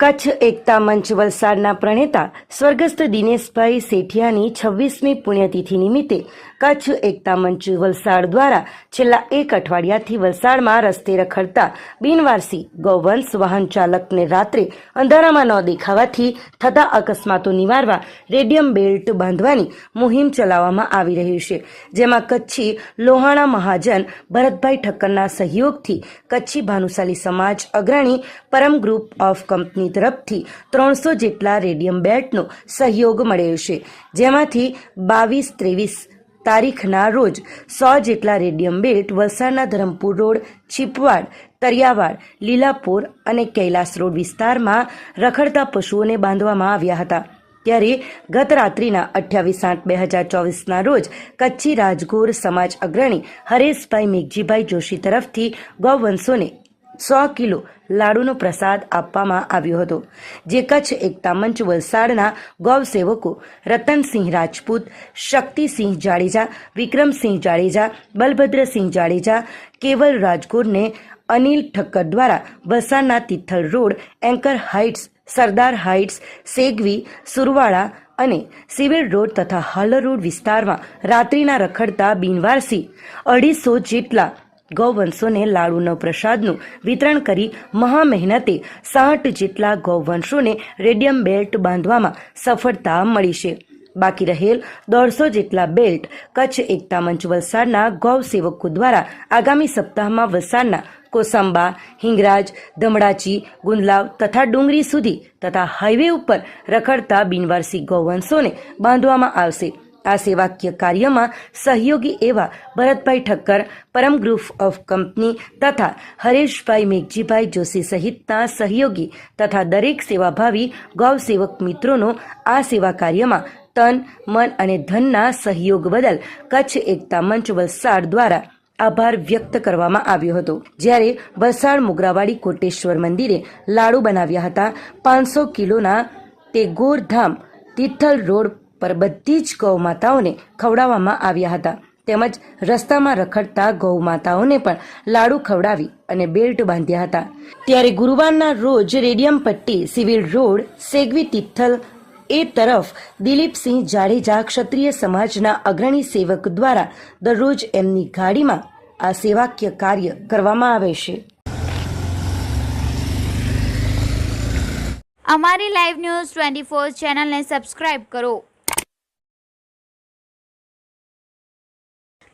કચ્છ એકતા મંચ વલસાડના પ્રણેતા સ્વર્ગસ્થ દિનેશભાઈ સેઠિયાની છવ્વીસમી પુણ્યતિથિ નિમિત્તે કચ્છ એકતા મંચ વલસાડ દ્વારા છેલ્લા એક અઠવાડિયાથી વલસાડમાં રસ્તે રખડતા બિનવારસી ગૌવંશ વાહન ચાલકને રાત્રે અંધારામાં ન દેખાવાથી થતા અકસ્માતો નિવારવા રેડિયમ બેલ્ટ બાંધવાની મુહિમ ચલાવવામાં આવી રહી છે. જેમાં કચ્છી લોહાણા મહાજન ભરતભાઈ ઠક્કરના સહયોગથી કચ્છી ભાનુશાલી સમાજ અગ્રણી પરમ ગ્રુપ ઓફ કંપની તરફથી ત્રણસો જેટલા રેડિયમ બેટનો સહયોગ મળ્યો છે. જેમાંથી બાવીસ ત્રેવીસ તારીખના રોજ સો જેટલા રેડિયમ બેલ્ટ વલસાડના ધરમપુર રોડ, છીપવાડ, તરિયાવાડ, લીલાપુર અને કૈલાસ રોડ વિસ્તારમાં રખડતા પશુઓને બાંધવામાં આવ્યા હતા. ત્યારે ગત રાત્રિના અઠ્યાવીસ આઠ બે હજાર ચોવીસના રોજ કચ્છી રાજગોર સમાજ અગ્રણી હરેશભાઈ મેઘજીભાઈ જોશી તરફથી ગૌવંશોને સો કિલો લાડુનો પ્રસાદ આપવામાં આવ્યો હતો, જે કચ્છ એકતા મંચ વલસાડના ગૌસેવકો રતનસિંહ રાજપૂત, શક્તિસિંહ જાડેજા, વિક્રમસિંહ જાડેજા, બલભદ્રસિંહ જાડેજા, કેવલ રાજગોરને અનિલ ઠક્કર દ્વારા વલસાડના Tithal road, anchor heights, Sardar heights, Segvi, સુરવાળા અને સિવિલ રોડ તથા હાલર રોડ વિસ્તારમાં રાત્રિના રખડતા બિનવારસી અઢીસો જેટલા ગૌવંશોને લાડુનો પ્રસાદનું વિતરણ કરી મહા મહેનતે સાઠ જેટલા ગૌવંશોને રેડિયમ બેલ્ટ બાંધવામાં સફળતા મળી છે. બાકી રહેલ દોઢસો જેટલા બેલ્ટ કચ્છ એકતા મંચ વલસાડના ગૌ સેવકો દ્વારા આગામી સપ્તાહમાં વલસાડના કોસંબા, હિંગરાજ, ધમડાચી, ગુંદલાવ તથા ડુંગરી સુધી તથા હાઈવે ઉપર રખડતા બિનવારસી ગૌવંશોને બાંધવામાં આવશે. આ સેવાકીય કાર્યમાં સહયોગી એવા Bharatbhai Thakkar, Param group of company તથા હરેશભાઈ મેઘજીભાઈ જોશી સહિતના સહયોગી તથા દરેક સેવાભાવી ગૌસેવક મિત્રોનો આ સેવા કાર્યમાં તન, મન અને ધનના સહયોગ બદલ કચ્છ એકતા મંચ વલસાડ દ્વારા આભાર વ્યક્ત કરવામાં આવ્યો હતો. જ્યારે વલસાડ મુગરાવાડી કોટેશ્વર મંદિરે લાડુ બનાવ્યા હતા. પાંચસો કિલોના તે ગોરધામ તિથલ રોડ પર બધી જ ગૌ માતાઓને ખવડાવવામાં આવ્યા હતા. તેમજ રસ્તામાં રખડતા ગૌ માતાઓને પણ લાડુ ખવડાવી અને બેલ્ટ બાંધ્યા હતા. ત્યારે ગુરુવારના રોજ રેડિયમ પટ્ટી સિવિલ રોડ, સેગવી તિથલ એ તરફ દિલીપસિંહ જાડેજા ક્ષત્રિય સમાજના અગ્રણી સેવક દ્વારા દરરોજ એમની ગાડીમાં આ સેવાકીય કાર્ય કરવામાં આવે છે. અમારી લાઈવ ન્યૂઝ ટ્વેન્ટી ફોર ચેનલને સબસ્ક્રાઇબ કરો.